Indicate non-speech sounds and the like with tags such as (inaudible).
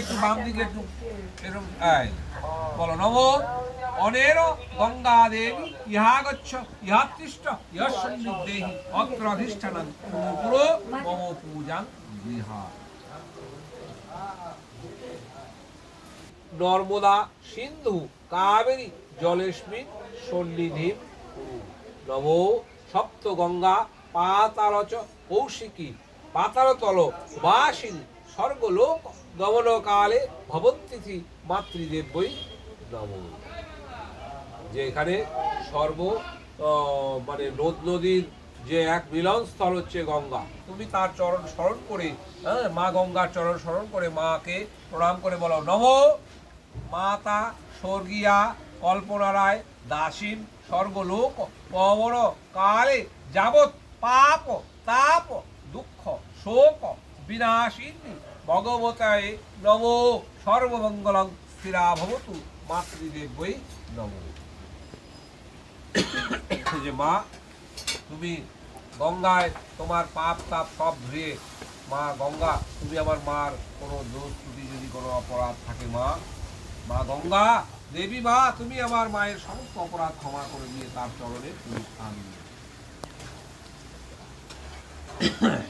একটু, বাম দিকে একটু এরকম বলো, নম অনের গঙ্গা দেবী ইহা গচ্ছ অত্র অধিষ্ঠানং মম নর্মদা সিন্ধু কাবেরী জলেস্মিন সন্নিধিম কুরু। নমো সপ্ত গঙ্গা পাতারচ কৌশিকী পাতারতল বাসিনী স্বর্গলোক গমনকালে ভবন্তিথি মাতৃদেবই নম। যে এখানে সর্ব মানে নদ নদীর যে এক মিলন স্থল হচ্ছে গঙ্গা। তুমি তার চরণ স্মরণ করে হ্যাঁ, মা গঙ্গার চরণ স্মরণ করে মাকে প্রণাম করে বলো নম মাতা স্বর্গীয়া কল্পনা রায় দাসীন স্বর্গলোক কালে যাবৎ পাপ তাপ দুঃখ শোক বিনাশিনী ভগবতায় নম সর্বমঙ্গলং স্থিরা ভবতু মাতৃদেব বই নম (coughs) যে মা, তুমি গঙ্গায় তোমার পাপ তাপ সব ধুয়ে, মা গঙ্গা, তুমি আমার মার কোনো দোষ ত্রুটি যদি কোনো অপরাধ থাকে মা মা গঙ্গা, দেবী মা, তুমি আমার মায়ের সমস্ত অপরাধ ক্ষমা করে দিয়ে তার চরণে তুমি স্থান। (coughs)